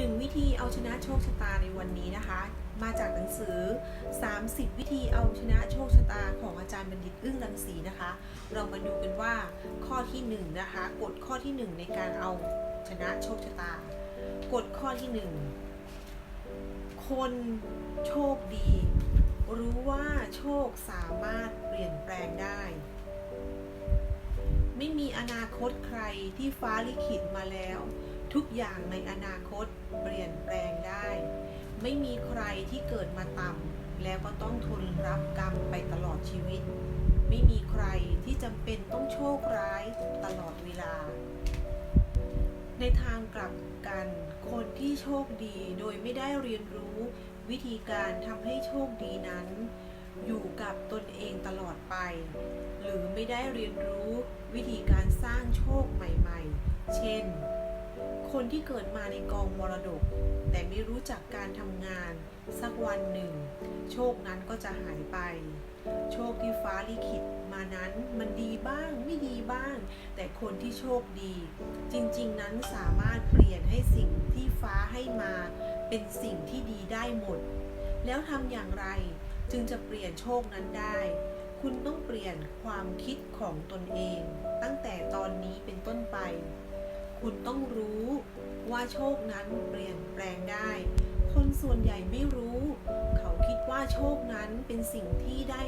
หนึ่งวิธีเอาชนะโชคชะตาในวันนี้นะคะ มาจากหนังสือ 30 วิธีเอาชนะโชคชะตาของอาจารย์บัณฑิตอึ้งรังสีนะคะ เรามาดูกันว่าข้อที่1นงนะคะกฎข้อที่ 1 ในการเอาชนะโชคชะตากฎข้อที่ 1 คนโชคดี รู้ว่าโชคสามารถเปลี่ยนแปลงได้ ไม่มีอนาคตใครที่ฟ้าลิขิตมาแล้ว ทุกอย่างในอนาคตเปลี่ยนแปลงได้ ไม่มีใครที่เกิดมาต่ำแล้วก็ต้องทนรับกรรมไปตลอดชีวิต ไม่มีใครที่จำเป็นต้องโชคร้ายตลอดเวลา ในทางกลับกัน คนที่โชคดีโดยไม่ได้เรียนรู้วิธีการทำให้โชคดีนั้น อยู่กับตนเองตลอดไป หรือไม่ได้เรียนรู้วิธีการสร้างโชคใหม่ๆ เช่น คนที่เกิดมาในกองมรดก แต่ไม่รู้จักการทำงาน สักวันหนึ่ง โชคนั้นก็จะหายไป โชคที่ฟ้าลิขิตมานั้นมันดีบ้างไม่ดีบ้าง แต่คนที่โชคดี จริงๆนั้นสามารถเปลี่ยนให้สิ่งที่ฟ้าให้มา เป็นสิ่งที่ดีได้หมด แล้วทำอย่างไรจึงจะเปลี่ยนโชคนั้นได้ คุณต้องเปลี่ยนความคิดของตนเอง ตั้งแต่ตอนนี้เป็นต้นไป คุณต้องรู้ ว่าโชคนั้นเปลี่ยนแปลงได้ คนส่วนใหญ่ไม่รู้ เขาคิดว่าโชคนั้นเป็นสิ่งที่ได้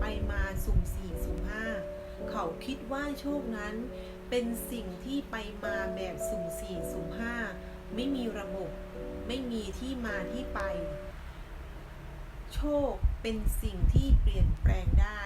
ไปมาสุ่มสี่สุ่มห้าเขาคิดว่าโชคนั้นเป็นสิ่งที่ไปมาแบบสุ่มสี่สุ่มห้าไม่มีระบบ ไม่มีที่มาที่ไป โชคเป็นสิ่งที่เปลี่ยนแปลงได้